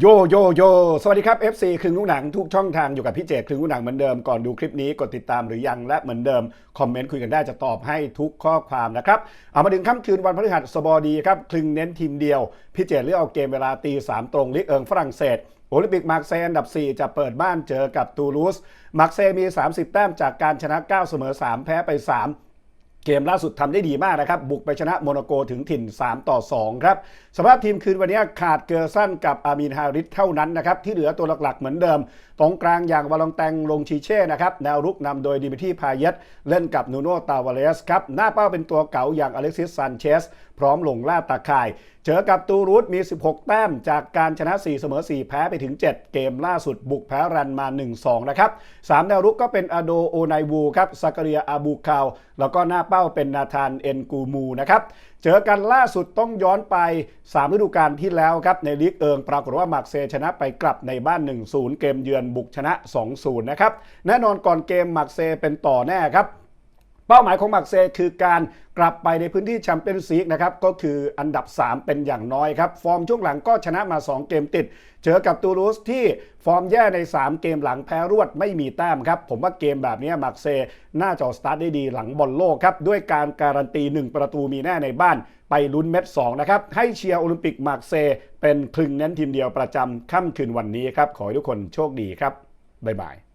โยโยโยสวัสดีครับ FC ครึ่งลูกหนังทุกช่องทางอยู่กับพี่เจครึ่งลูกหนังเหมือนเดิมก่อนดูคลิปนี้กดติดตามหรือยังและเหมือนเดิม คอมเมนต์คุยกันได้จะตอบให้ทุกข้อความนะครับ เอามาถึงค่ำคืนวันพฤหัสบดีครับคลึงเน้นทีมเดียว พี่เจเลือกเอาเกมเวลาตีสามตรงลิกเอิงฝรั่งเศสโอลิมปิกมาร์เซย์อันดับ 4 จะเปิดบ้านเจอกับตูลูสมาร์เซย์มี 30 แต้มจากการชนะ 9 เสมอ 3 แพ้ไป 3 เกมล่าสุดทำได้ดีมากนะครับ บุกไปชนะโมนาโกถึงถิ่น 3 ต่อ 2 ครับ สภาพทีมคืนวันนี้ขาดเกอร์ซันกับอามีนฮาริสเท่านั้นนะครับ ที่เหลือตัวหลักๆ เหมือนเดิม ตรงกลางอย่างวาลองแตงลงชีเช่นะครับ แนวรุกนำโดยดิมิที่พาเยตเล่นกับนูโนตาวาเลสครับ หน้าเป้าเป็นตัวเก๋าอย่างอเล็กซิสซันเชสพร้อมลงล่าตาข่าย เจอกับตูรูสมี 16 แต้ม จากการชนะ 4 เสมอ 4 แพ้ไปถึง 7 เกมล่าสุดบุกแพ้รันมา 1-2 นะครับ 3 แนวรุกก็เป็นอโดโอไนวูครับซากเรียอาบูคาวแล้วก็หน้าเป้าเป็นนาธานเอ็นกูมูนะครับเจอกันล่าสุดต้องย้อนไป 3 ฤดูกาลที่แล้วครับในลีกเอิงปรากฏว่ามาร์เซชนะไปกลับในบ้าน 1-0 เกมเยือนบุกชนะ 2-0 นะครับแน่นอนก่อนเกมมาร์เซเป็นต่อแน่ครับ เป้าหมายของมักเซย์คือการกลับไปในพื้นที่แชมเปี้ยนส์ลีกนะครับก็คืออันดับ 3 เป็นอย่างน้อยครับ ฟอร์มช่วงหลังก็ชนะมา 2 เกมติด เจอกับตูลูสที่ฟอร์มแย่ใน 3 เกมหลังแพ้รวดไม่มีแต้มครับ ผมว่าเกมแบบนี้มักเซย์น่าจะสตาร์ทได้ดีหลังบอลโลกครับ ด้วยการการันตี 1 ประตูมีแน่ในบ้านไปลุ้นเม็ด2นะครับให้เชียร์โอลิมปิกมักเซย์เป็นคลึงเน้นทีมเดียวประจำค่ำคืนวันนี้ครับขอให้ทุกคนโชคดีครับบ๊ายบาย